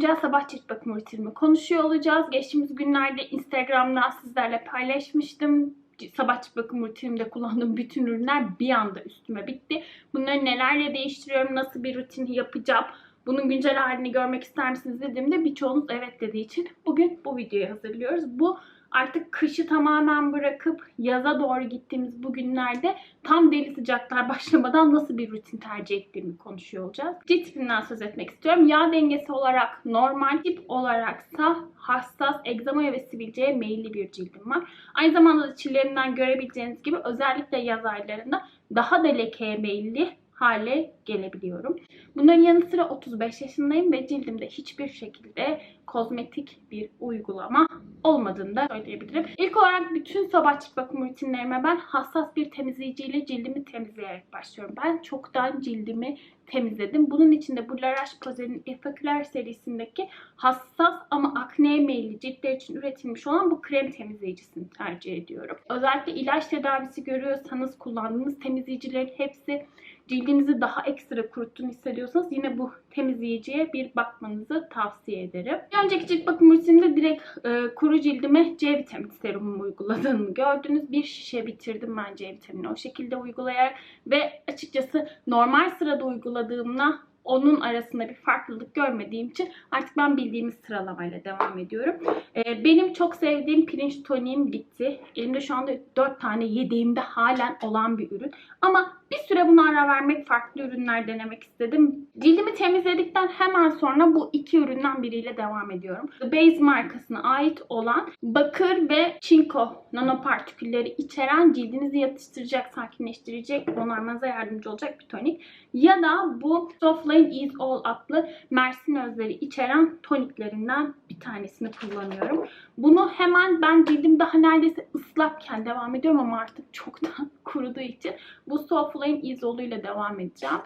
güncel sabah cilt bakım rutinimi konuşuyor olacağız. Geçtiğimiz günlerde Instagram'dan sizlerle paylaşmıştım. Sabah cilt bakım rutinimde kullandığım bütün ürünler bir anda üstüme bitti. Bunları nelerle değiştiriyorum, nasıl bir rutin yapacağım, bunun güncel halini görmek ister misiniz dediğimde birçoğunuz evet dediği için bugün bu videoyu hazırlıyoruz. Bu artık kışı tamamen bırakıp yaza doğru gittiğimiz bu günlerde tam deli sıcaklar başlamadan nasıl bir rutin tercih ettiğimi konuşuyor olacağız. Cilt tipinden söz etmek istiyorum. Yağ dengesi olarak normal, tip olaraksa hassas, egzamaya ve sivilceye meyilli bir cildim var. Aynı zamanda da çillerimden görebileceğiniz gibi özellikle yaz aylarında daha da lekeye meyilli hale gelebiliyorum. Bunların yanı sıra 35 yaşındayım ve cildimde hiçbir şekilde kozmetik bir uygulama olmadığını da söyleyebilirim. İlk olarak bütün sabah cilt bakım rutinlerime ben hassas bir temizleyiciyle cildimi temizleyerek başlıyorum. Ben çoktan cildimi temizledim. Bunun için de bu La Roche-Posay'nin Effaclar serisindeki hassas ama akneye meyilli ciltler için üretilmiş olan bu krem temizleyicisini tercih ediyorum. Özellikle ilaç tedavisi görüyorsanız kullandığınız temizleyicilerin hepsi cildinizi daha ekstra kuruttuğunu hissediyorsanız yine bu temizleyiciye bir bakmanızı tavsiye ederim. Bir önceki cilt bakım rutininde direkt e, kuru cildime C vitamini serumumu uyguladığını gördünüz. Bir şişe bitirdim ben C vitamini o şekilde uygulayarak ve açıkçası normal sırada uyguladığımla onun arasında bir farklılık görmediğim için artık ben bildiğimiz sıralamayla devam ediyorum. Ee, benim çok sevdiğim pirinç toniğim bitti. Elimde şu anda 4 tane yediğimde halen olan bir ürün. Ama bir süre buna ara vermek, farklı ürünler denemek istedim. Cildimi temizledikten hemen sonra bu iki üründen biriyle devam ediyorum. The Base markasına ait olan bakır ve çinko nanopartikülleri içeren cildinizi yatıştıracak, sakinleştirecek, onarmanıza yardımcı olacak bir tonik. Ya da bu Softlane Is All adlı Mersin özleri içeren toniklerinden bir tanesini kullanıyorum. Bunu hemen ben cildim daha neredeyse ıslakken devam ediyorum ama artık çoktan kuruduğu için bu Softlane Is ile devam edeceğim.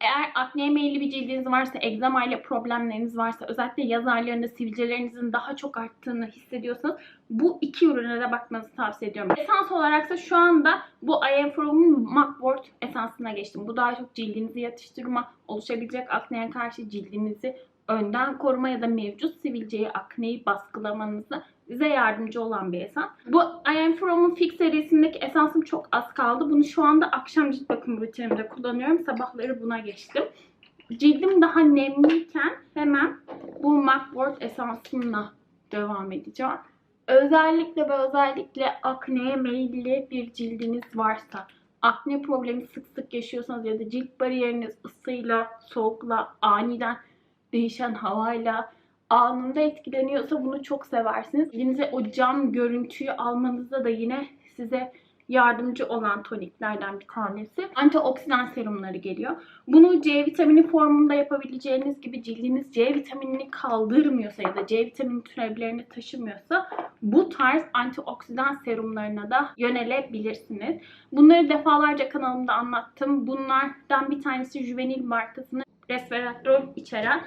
Eğer akneye meyilli bir cildiniz varsa, egzama ile problemleriniz varsa, özellikle yaz aylarında sivilcelerinizin daha çok arttığını hissediyorsanız bu iki ürüne de bakmanızı tavsiye ediyorum. Esans olaraksa şu anda bu I Am From'un Mugwort esansına geçtim. Bu daha çok cildinizi yatıştırma, oluşabilecek akneye karşı cildinizi önden koruma ya da mevcut sivilceyi, akneyi baskılamanızı bize yardımcı olan bir esans. Bu I Am From'un Fix serisindeki esansım çok az kaldı. Bunu şu anda akşam cilt bakım rutinimde kullanıyorum. Sabahları buna geçtim. Cildim daha nemliyken hemen bu Mugwort esansımla devam edeceğim. Özellikle ve özellikle akneye meyilli bir cildiniz varsa, akne problemi sık sık yaşıyorsanız ya da cilt bariyeriniz ısıyla, soğukla, aniden değişen havayla anında etkileniyorsa bunu çok seversiniz. Elinize o cam görüntüyü almanızda da yine size yardımcı olan toniklerden bir tanesi. Antioksidan serumları geliyor. Bunu C vitamini formunda yapabileceğiniz gibi cildiniz C vitaminini kaldırmıyorsa ya da C vitamini türevlerini taşımıyorsa bu tarz antioksidan serumlarına da yönelebilirsiniz. Bunları defalarca kanalımda anlattım. Bunlardan bir tanesi Juvenil markasının resveratrol içeren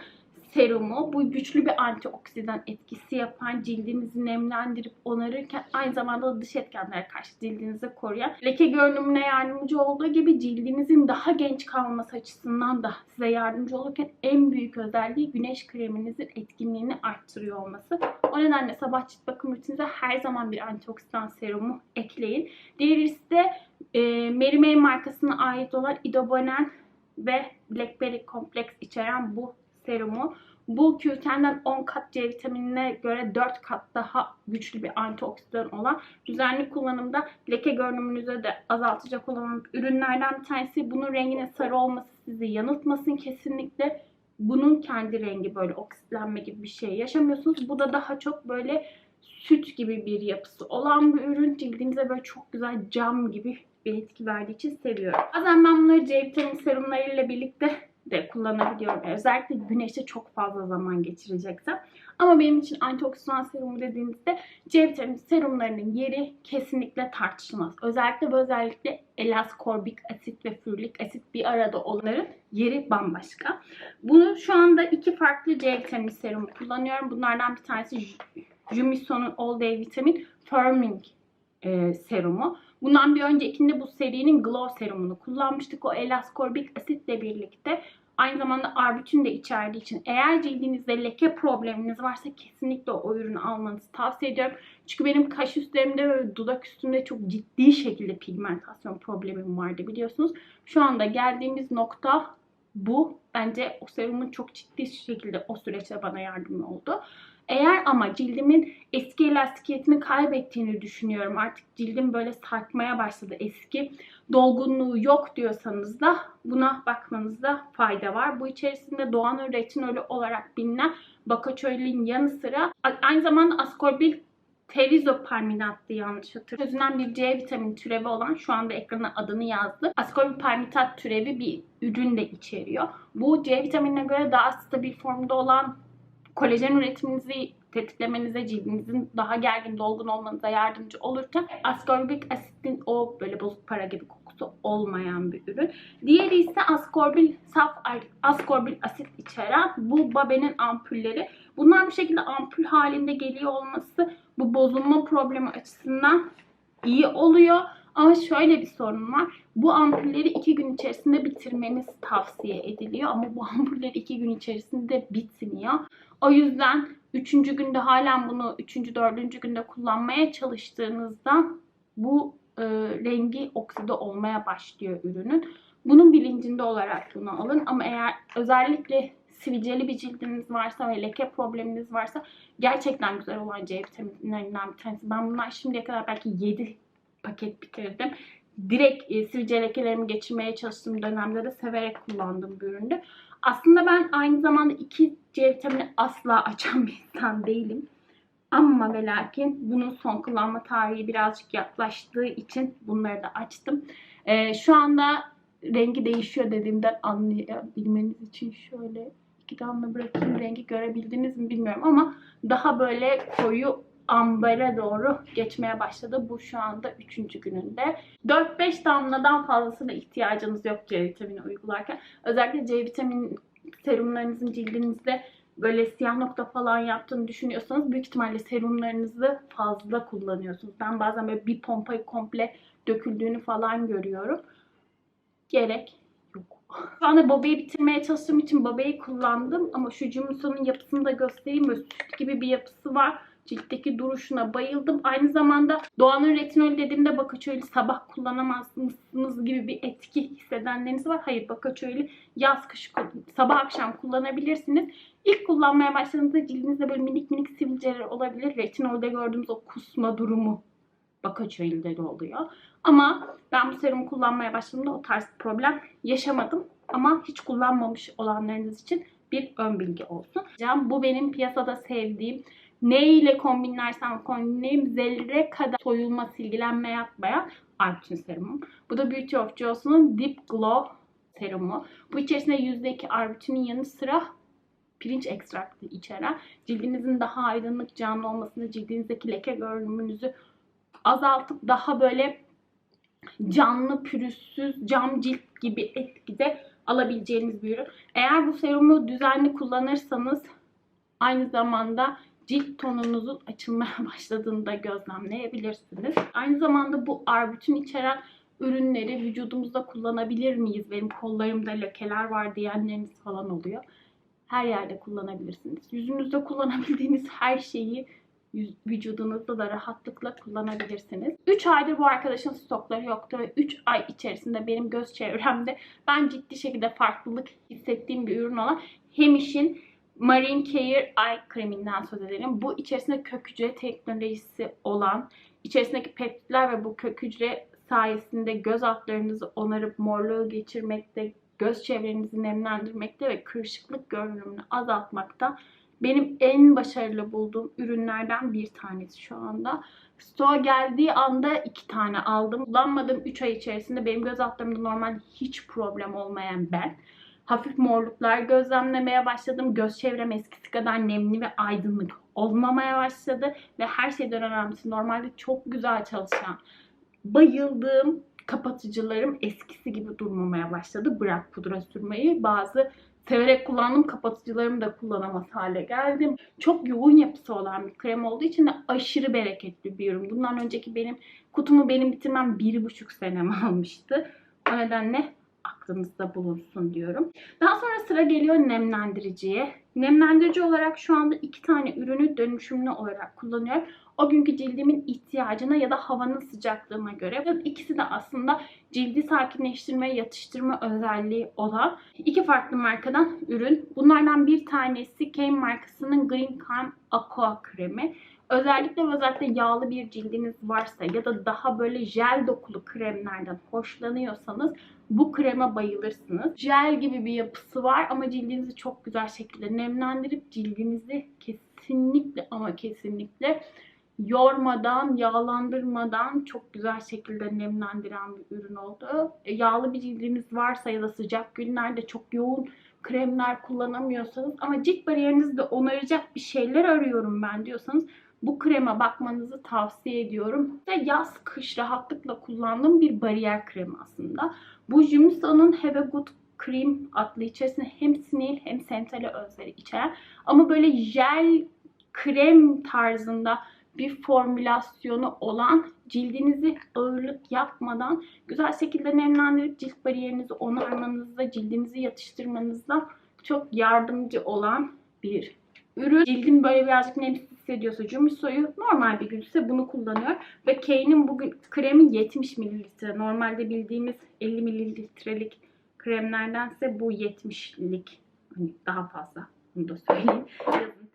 serumu. Bu güçlü bir antioksidan etkisi yapan, cildinizi nemlendirip onarırken aynı zamanda da dış etkenlere karşı cildinizi koruyan, leke görünümüne yardımcı olduğu gibi cildinizin daha genç kalması açısından da size yardımcı olurken en büyük özelliği güneş kreminizin etkinliğini arttırıyor olması. O nedenle sabah cilt bakım rutininize her zaman bir antioksidan serumu ekleyin. Diğerisi de e, Mary May markasına ait olan Idobonen ve Blackberry kompleks içeren bu serumu. Bu Q10'den 10 kat C vitaminine göre 4 kat daha güçlü bir antioksidan olan düzenli kullanımda leke görünümünüze de azaltacak olan ürünlerden bir tanesi. Bunun renginin sarı olması sizi yanıltmasın kesinlikle. Bunun kendi rengi böyle oksitlenme gibi bir şey yaşamıyorsunuz. Bu da daha çok böyle süt gibi bir yapısı olan bir ürün. Cildinize böyle çok güzel cam gibi bir etki verdiği için seviyorum. Bazen ben bunları C vitamini serumlarıyla birlikte de kullanabiliyorum. Özellikle güneşte çok fazla zaman geçireceksem. Ama benim için antioksidan serumu dediğinizde C vitamini serumlarının yeri kesinlikle tartışılmaz. Özellikle ve özellikle elaskorbik asit ve fürlik asit bir arada olanların yeri bambaşka. Bunu şu anda iki farklı C vitamini serumu kullanıyorum. Bunlardan bir tanesi Jumison'un All Day Vitamin Firming e, serumu. Bundan bir öncekinde bu serinin Glow serumunu kullanmıştık. O L-ascorbik asitle birlikte. Aynı zamanda arbütün de içerdiği için eğer cildinizde leke probleminiz varsa kesinlikle o ürünü almanızı tavsiye ediyorum. Çünkü benim kaş üstlerimde ve dudak üstümde çok ciddi şekilde pigmentasyon problemim vardı biliyorsunuz. Şu anda geldiğimiz nokta bu. Bence o serumun çok ciddi şekilde o süreçte bana yardımcı oldu. Eğer ama cildimin eski elastikiyetini kaybettiğini düşünüyorum. Artık cildim böyle sarkmaya başladı. Eski dolgunluğu yok diyorsanız da buna bakmanızda fayda var. Bu içerisinde Doğan'ın retinolü olarak bilinen Bacachoil'in yanı sıra aynı zamanda askorbil terizopalminattı yanlış hatırlıyorum. Çözünen bir C vitamini türevi olan şu anda ekrana adını yazdı. Ascorbipalmitat türevi bir ürün de içeriyor. Bu C vitaminine göre daha stabil formda olan kolajen üretiminizi tetiklemenize, cildinizin daha gergin, dolgun olmanıza yardımcı olurken askorbik asitin o böyle bozuk para gibi kokusu olmayan bir ürün. Diğeri ise askorbil, saf askorbil asit içeren bu Babe'nin ampulleri. Bunlar bu şekilde ampul halinde geliyor olması bu bozulma problemi açısından iyi oluyor. Ama şöyle bir sorun var. Bu ampulleri iki gün içerisinde bitirmeniz tavsiye ediliyor. Ama bu ampuller iki gün içerisinde bitmiyor. O yüzden üçüncü günde halen bunu üçüncü, dördüncü günde kullanmaya çalıştığınızda bu e, rengi okside olmaya başlıyor ürünün. Bunun bilincinde olarak bunu alın. Ama eğer özellikle sivilceli bir cildiniz varsa ve leke probleminiz varsa gerçekten güzel olan C vitaminlerinden bir tanesi. Ben bundan şimdiye kadar belki 7 paket bitirdim. Direkt e, sivilce lekelerimi geçirmeye çalıştığım dönemde de severek kullandığım bir üründü. Aslında ben aynı zamanda iki C vitamini asla açan bir insan değilim. Ama ve lakin bunun son kullanma tarihi birazcık yaklaştığı için bunları da açtım. Ee, şu anda rengi değişiyor dediğimden anlayabilmeniz için şöyle iki damla bırakayım. Rengi görebildiniz mi bilmiyorum ama daha böyle koyu ambara doğru geçmeye başladı. Bu şu anda 3. gününde. 4-5 damladan fazlasına ihtiyacınız yok C vitamini uygularken. Özellikle C vitamini serumlarınızın cildinizde böyle siyah nokta falan yaptığını düşünüyorsanız büyük ihtimalle serumlarınızı fazla kullanıyorsunuz. Ben bazen böyle bir pompayı komple döküldüğünü falan görüyorum. Gerek yok. Şu anda babayı bitirmeye çalıştığım için babayı kullandım ama şu cümlenin yapısını da göstereyim. Böyle süt gibi bir yapısı var Ciltteki duruşuna bayıldım. Aynı zamanda Doğan'ın retinol dediğimde Bakaçöylü sabah kullanamazsınız gibi bir etki hissedenleriniz var. Hayır Bakaçöylü yaz kış sabah akşam kullanabilirsiniz. İlk kullanmaya başladığınızda cildinizde böyle minik minik sivilceler olabilir. Retinolde gördüğümüz o kusma durumu Bakaçöylü'de de oluyor. Ama ben bu serumu kullanmaya başladığımda o tarz problem yaşamadım. Ama hiç kullanmamış olanlarınız için bir ön bilgi olsun. Bu benim piyasada sevdiğim ne ile kombinlersem kombinleyeyim zerre kadar soyulma, silgilenme yapmayan Arpçin serumu. Bu da Beauty of Jos'un Deep Glow serumu. Bu içerisinde %2 arbutinin yanı sıra pirinç ekstraktı içeren cildinizin daha aydınlık canlı olmasını, cildinizdeki leke görünümünüzü azaltıp daha böyle canlı, pürüzsüz, cam cilt gibi etkide alabileceğiniz bir ürün. Eğer bu serumu düzenli kullanırsanız aynı zamanda cilt tonunuzun açılmaya başladığını da gözlemleyebilirsiniz. Aynı zamanda bu arbütün içeren ürünleri vücudumuzda kullanabilir miyiz? Benim kollarımda lekeler var diyenleriniz falan oluyor. Her yerde kullanabilirsiniz. Yüzünüzde kullanabildiğiniz her şeyi vücudunuzda da rahatlıkla kullanabilirsiniz. 3 aydır bu arkadaşın stokları yoktu ve 3 ay içerisinde benim göz çevremde ben ciddi şekilde farklılık hissettiğim bir ürün olan Hemish'in Marine Care Eye kreminden söz edelim. Bu içerisinde kök hücre teknolojisi olan, içerisindeki peptitler ve bu kök hücre sayesinde göz altlarınızı onarıp morluğu geçirmekte, göz çevrenizi nemlendirmekte ve kırışıklık görünümünü azaltmakta benim en başarılı bulduğum ürünlerden bir tanesi şu anda. Stoğa geldiği anda iki tane aldım. Kullanmadığım 3 ay içerisinde benim göz altlarımda normal hiç problem olmayan ben hafif morluklar gözlemlemeye başladım. Göz çevrem eskisi kadar nemli ve aydınlık olmamaya başladı. Ve her şeyden önemlisi normalde çok güzel çalışan, bayıldığım kapatıcılarım eskisi gibi durmamaya başladı. Bırak pudra sürmeyi. Bazı severek kullandığım kapatıcılarımı da kullanamaz hale geldim. Çok yoğun yapısı olan bir krem olduğu için de aşırı bereketli bir ürün. Bundan önceki benim kutumu benim bitirmem bir buçuk senemi almıştı. O nedenle aklınızda bulunsun diyorum. Daha sonra sıra geliyor nemlendiriciye. Nemlendirici olarak şu anda iki tane ürünü dönüşümlü olarak kullanıyorum. O günkü cildimin ihtiyacına ya da havanın sıcaklığına göre. İkisi de aslında cildi sakinleştirme, yatıştırma özelliği olan iki farklı markadan ürün. Bunlardan bir tanesi Kane markasının Green Calm Aqua kremi. Özellikle özellikle yağlı bir cildiniz varsa ya da daha böyle jel dokulu kremlerden hoşlanıyorsanız bu kreme bayılırsınız. Jel gibi bir yapısı var ama cildinizi çok güzel şekilde nemlendirip cildinizi kesinlikle ama kesinlikle yormadan, yağlandırmadan çok güzel şekilde nemlendiren bir ürün oldu. E, Yağlı bir cildiniz varsa ya da sıcak günlerde çok yoğun kremler kullanamıyorsanız ama cilt bariyerinizi de onaracak bir şeyler arıyorum ben diyorsanız bu kreme bakmanızı tavsiye ediyorum. Ve yaz kış rahatlıkla kullandığım bir bariyer kremi aslında. Bu Jumiso'nun Have a Good Cream adlı içerisinde hem sinil hem sentele özleri içeren ama böyle jel krem tarzında bir formülasyonu olan cildinizi ağırlık yapmadan güzel şekilde nemlendirip cilt bariyerinizi onarmanızda, cildinizi yatıştırmanızda çok yardımcı olan bir ürün. Cildim böyle birazcık nemsiz hissediyorsa Jumiso'yu normal bir günse bunu kullanıyor. Ve Kane'in bugün kremi 70 mililitre. Normalde bildiğimiz 50 mililitrelik kremlerdense bu 70'lik. Hani daha fazla. Bunu da söyleyeyim.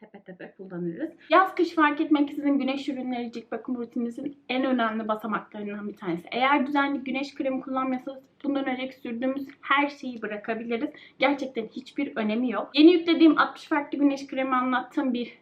Tepe tepe kullanırız. Yaz kış fark etmeksizin güneş ürünleri cilt bakım rutininizin en önemli basamaklarından bir tanesi. Eğer düzenli güneş kremi kullanmıyorsanız bundan önceki sürdüğümüz her şeyi bırakabiliriz. Gerçekten hiçbir önemi yok. Yeni yüklediğim 60 farklı güneş kremi anlattığım bir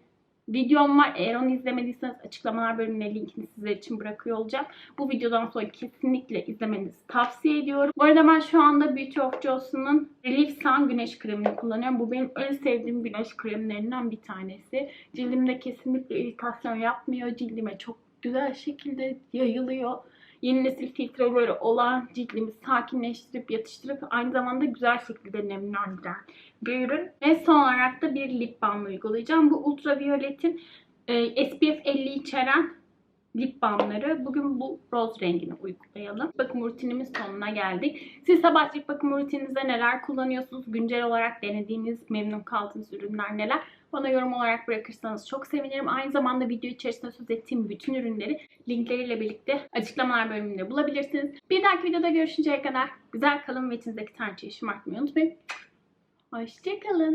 videom var. Eğer onu izlemediyseniz açıklamalar bölümüne linkini sizler için bırakıyor olacağım. Bu videodan sonra kesinlikle izlemenizi tavsiye ediyorum. Bu arada ben şu anda Beauty of Johnson'ın Relief Sun güneş kremini kullanıyorum. Bu benim en sevdiğim güneş kremlerinden bir tanesi. Cildimde kesinlikle iritasyon yapmıyor. Cildime çok güzel şekilde yayılıyor. Yeni nesil filtreleri olan cildimi sakinleştirip yatıştırıp aynı zamanda güzel şekilde nemlendiren bir ürün. Ve son olarak da bir lip balm uygulayacağım. Bu ultravioletin e, SPF 50 içeren lip balmları. Bugün bu roz rengini uygulayalım. Bakım rutinimiz sonuna geldik. Siz sabah cilt bakım rutininizde neler kullanıyorsunuz? Güncel olarak denediğiniz, memnun kaldığınız ürünler neler? Bana yorum olarak bırakırsanız çok sevinirim. Aynı zamanda video içerisinde söz ettiğim bütün ürünleri linkleriyle birlikte açıklamalar bölümünde bulabilirsiniz. Bir dahaki videoda görüşünceye kadar güzel kalın ve içinizdeki tarçıyı şımartmayı unutmayın. Hoşçakalın.